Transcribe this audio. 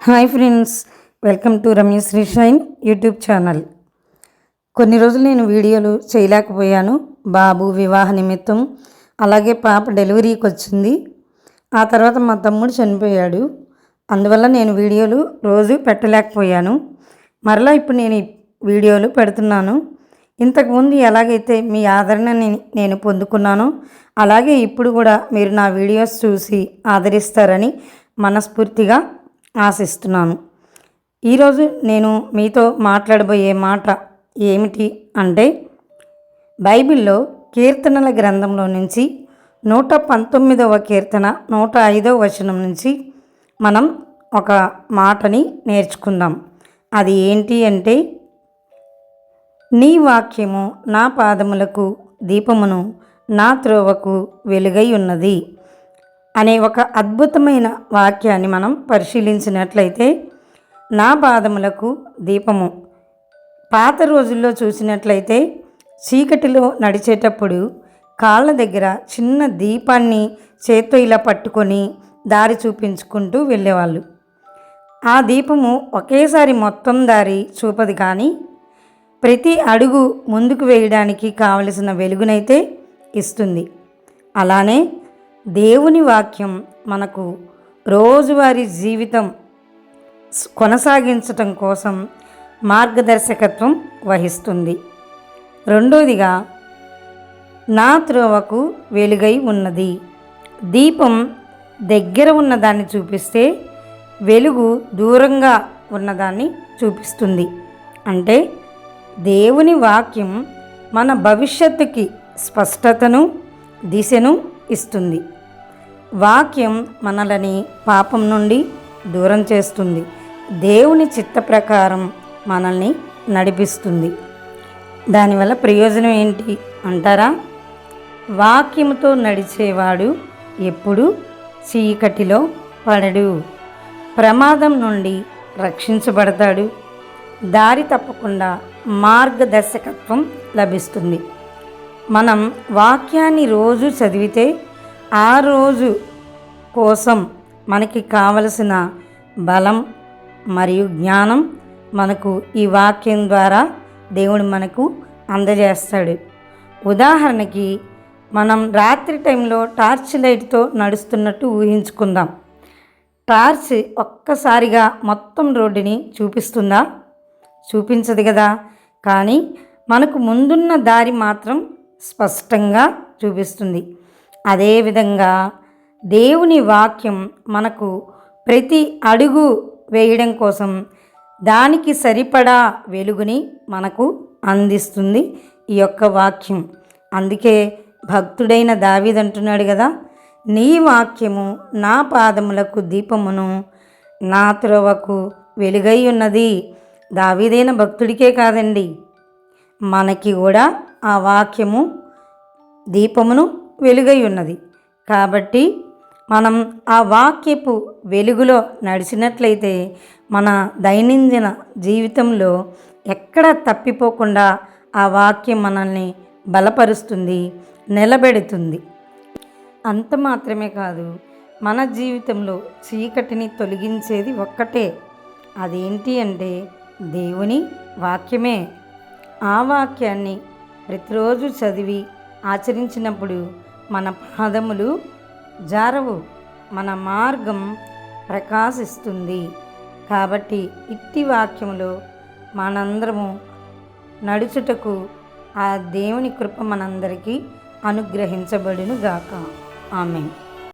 Hi friends welcome to Ramya Sri shine YouTube channel. కొన్ని రోజులు నేను వీడియోలు చేయలేకపోయాను. బాబు వివాహ నిమిత్తం అలాగే పాప డెలివరీకి వచ్చింది. ఆ తర్వాత మా తమ్ముడు చనిపోయాడు. అందువల్ల నేను వీడియోలు రోజు పెట్టలేకపోయాను. మరలా ఇప్పుడు నేను వీడియోలు పెడుతున్నాను. ఇంతకుముందు ఎలాగైతే మీ ఆదరణని నేను పొందుకున్నానో అలాగే ఇప్పుడు కూడా మీరు నా వీడియోస్ చూసి ఆదరిస్తారని మనస్ఫూర్తిగా ఆశిస్తున్నాను. ఈరోజు నేను మీతో మాట్లాడబోయే మాట ఏమిటి అంటే బైబిల్లో కీర్తనల గ్రంథంలో నుంచి నూట పంతొమ్మిదవ కీర్తన నూట ఐదవ వచనం నుంచి మనం ఒక మాటని నేర్చుకుందాం. అది ఏంటి అంటే నీ వాక్యము నా పాదములకు దీపమును నా త్రోవకు వెలుగై ఉన్నది. అనే ఒక అద్భుతమైన వాక్యాన్ని మనం పరిశీలించినట్లయితే నా పాదములకు దీపము. పాత రోజుల్లో చూసినట్లయితే చీకటిలో నడిచేటప్పుడు కాళ్ళ దగ్గర చిన్న దీపాన్ని చేత్తో ఇలా పట్టుకొని దారి చూపించుకుంటూ వెళ్ళేవాళ్ళు. ఆ దీపము ఒకేసారి మొత్తం దారి చూపదు కానీ ప్రతి అడుగు ముందుకు వేయడానికి కావలసిన వెలుగునైతే ఇస్తుంది. అలానే దేవుని వాక్యం మనకు రోజువారీ జీవితం కొనసాగించటం కోసం మార్గదర్శకత్వం వహిస్తుంది. రెండోదిగా నా త్రోవకు వెలుగై ఉన్నది. దీపం దగ్గర ఉన్నదాన్ని చూపిస్తే వెలుగు దూరంగా ఉన్నదాన్ని చూపిస్తుంది. అంటే దేవుని వాక్యం మన భవిష్యత్తుకి స్పష్టతను దిశను ఇస్తుంది. వాక్యం మనలని పాపం నుండి దూరం చేస్తుంది. దేవుని చిత్త ప్రకారం మనల్ని నడిపిస్తుంది. దానివల్ల ప్రయోజనం ఏంటి అంటారా? వాక్యముతో నడిచేవాడు ఎప్పుడు చీకటిలో పడడు. ప్రమాదం నుండి రక్షించబడతాడు. దారి తప్పకుండా మార్గదర్శకత్వం లభిస్తుంది. మనం వాక్యాన్ని రోజు చదివితే ఆ రోజు కోసం మనకి కావలసిన బలం మరియు జ్ఞానం మనకు ఈ వాక్యం ద్వారా దేవుడు మనకు అందజేస్తాడు. ఉదాహరణకి మనం రాత్రి టైంలో టార్చ్ లైట్తో నడుస్తున్నట్టు ఊహించుకుందాం. టార్చ్ ఒక్కసారిగా మొత్తం రోడ్డుని చూపిస్తుందా? చూపించదు కదా. కానీ మనకు ముందున్న దారి మాత్రం స్పష్టంగా చూపిస్తుంది. అదేవిధంగా దేవుని వాక్యం మనకు ప్రతి అడుగు వేయడం కోసం దానికి సరిపడా వెలుగుని మనకు అందిస్తుంది ఈ యొక్క వాక్యం. అందుకే భక్తుడైన దావీదంటున్నాడు కదా నీ వాక్యము నా పాదములకు దీపమును నా త్రోవకు వెలుగై ఉన్నది. దావీదైన భక్తుడికే కాదండి మనకి కూడా ఆ వాక్యము దీపమును వెలుగై ఉన్నది కాబట్టి మనం ఆ వాక్యపు వెలుగులో నడిచినట్లయితే మన దైనందిన జీవితంలో ఎక్కడ తప్పిపోకుండా ఆ వాక్యం మనల్ని బలపరుస్తుంది నిలబెడుతుంది. అంత మాత్రమే కాదు మన జీవితంలో చీకటిని తొలగించేది ఒక్కటే. అదేంటి అంటే దేవుని వాక్యమే. ఆ వాక్యాన్ని ప్రతిరోజు చదివి ఆచరించినప్పుడు మన పాదములు జారవు మన మార్గం ప్రకాశిస్తుంది. కాబట్టి ఇట్టి వాక్యములో మనందరము నడుచుటకు ఆ దేవుని కృప మనందరికీ అనుగ్రహించబడును గాక ఆమె